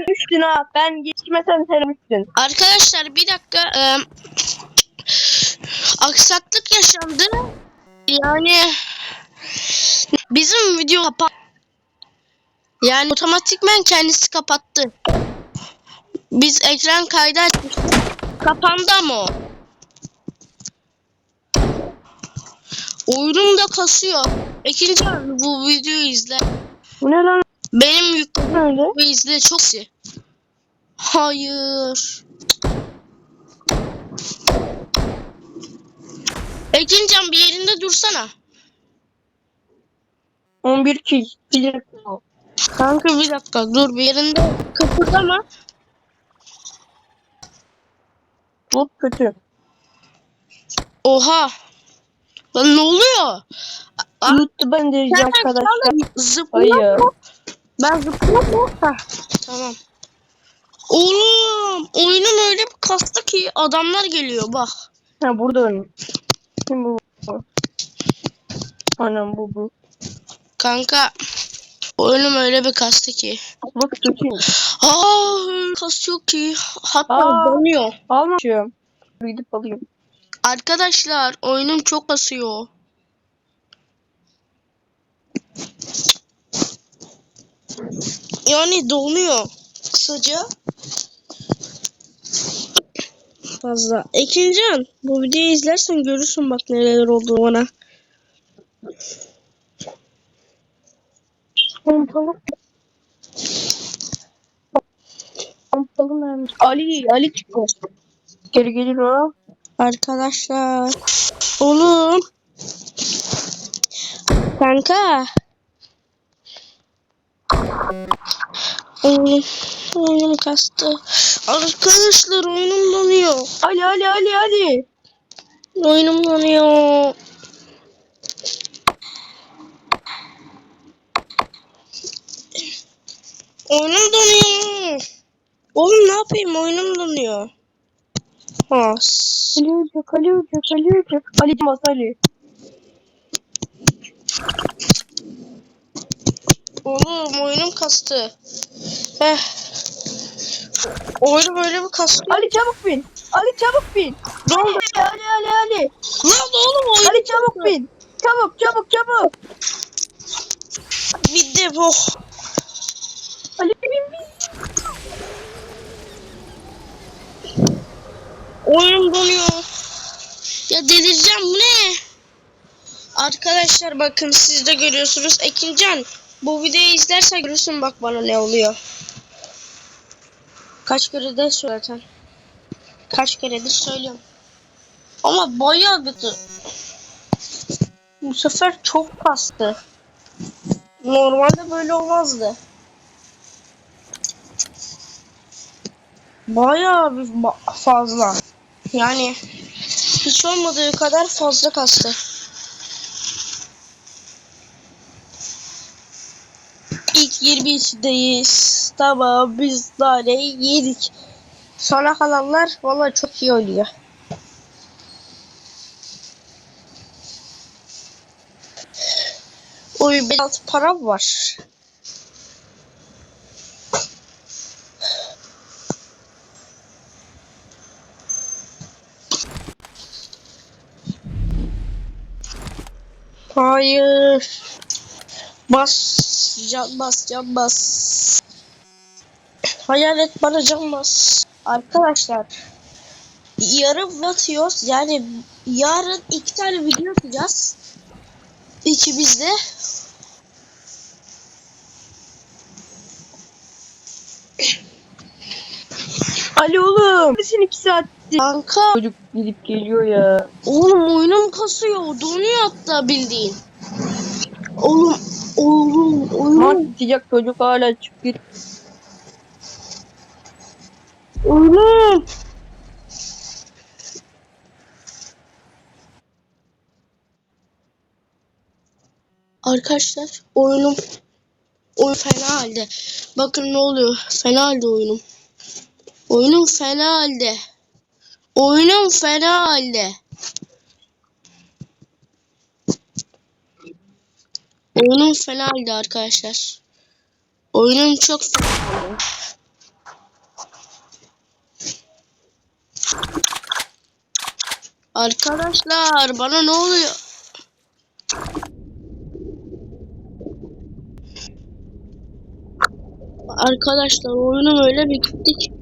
Üçtün ha. Ben geçmesem sen üçtün. Arkadaşlar bir dakika. e, aksaklık yaşandı. Yani bizim video kapat. Yani otomatikmen kendisi kapattı. Biz ekran kaydı açmıştık. Kapandı ama o. Oyunum da kasıyor. İkinci bu videoyu izle. Bu ne lan Benim yükledim öyle? ve izle çok iyi. Hayır. Ekincan bir yerinde dursana. 11 kill. Bilir bu. Kanka bir dakika dur bir yerinde kıpırdama. Bu kötü. Oha. Lan ne oluyor? Aa, YouTube'a indireceğim arkadaşlar. Zıpla. Hayır. Ben zıplamam. Heh, Tamam. Oğlum oyunum öyle bir kastı ki adamlar geliyor bak. Ha burada önüm. Kim bu? Anam bu bu. Kanka oyunum öyle bir kastı ki. Bak kötüymüş. Aa kasıyor ki. Hatta Aa. donuyor. Almışım. Gidip alayım. Arkadaşlar oyunum çok kasıyor. Yani donuyor. Kısaca. Fazla. Ekincan bu videoyu izlersen görürsün bak neler oldu bana. Pompalı. Pompalı mermi. Ali, Ali çıkıyor. Geri gelir o. Arkadaşlar. Oğlum. Kanka. Oyunum, oyunum kastı. Arkadaşlar oyunum donuyor. Ali, Ali, Ali, Ali. Oyunum donuyor. Oyunum donuyor. Oğlum ne yapayım oyunum donuyor. Ha. s- Ali olacak, Ali olacak, Ali olacak. Ali Mas Ali. Oğlum oyunum kastı. Eh. Oyunum öyle bir kastı. Ali çabuk bin. Ali çabuk bin. Ne oldu? Ali, Ali, Ali, Ali. Lan oğlum oyun Ali çabuk bin. Çabuk, çabuk, çabuk. bitti bu. Ali bin, bin. Oyunum donuyor. Ya delireceğim bu ne? Arkadaşlar bakın siz de görüyorsunuz. Ekincan bu videoyu izlersen görürsün bak bana ne oluyor. Kaç kere de zaten. Kaç keredir söylüyorum. Ama bayağı kötü. Bu sefer çok kastı. Normalde böyle olmazdı. Bayağı bir fazla. Yani hiç olmadığı kadar fazla kastı. İlk 22'deyiz. Tamam biz tane yedik. Sonra kalanlar valla çok iyi oynuyor. Oy altı param var. Hayır. Bas. Can bas. Can bas. Hayalet bana can bas. Arkadaşlar. Yarın atıyoruz. Yani yarın iki tane video atacağız. İkimiz de. Ali oğlum. Neredesin iki saattir? Kanka. Çocuk gidip geliyor ya. Oğlum oyunum kasıyor. Donuyor hatta bildiğin. Oğlum. Oğlum. Maç bitecek çocuk hala çık git. Oğlum. Arkadaşlar oyunum oyun fena halde. Bakın ne oluyor. Fena halde oyunum. Oyunum fena halde. Oyunum fena halde. Oyunum fena halde arkadaşlar. Oyunum çok fena halde. Arkadaşlar bana ne oluyor? Arkadaşlar oyunum öyle bir gitti ki.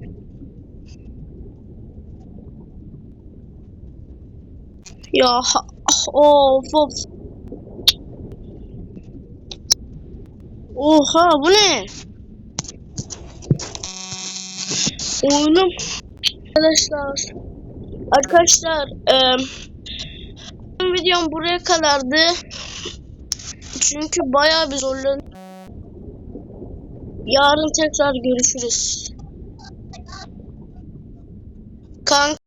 Ya of of. Oha bu ne? Oyunum arkadaşlar arkadaşlar eee videom buraya kadardı. Çünkü bayağı bir zorlandım. Yarın tekrar görüşürüz. Kanka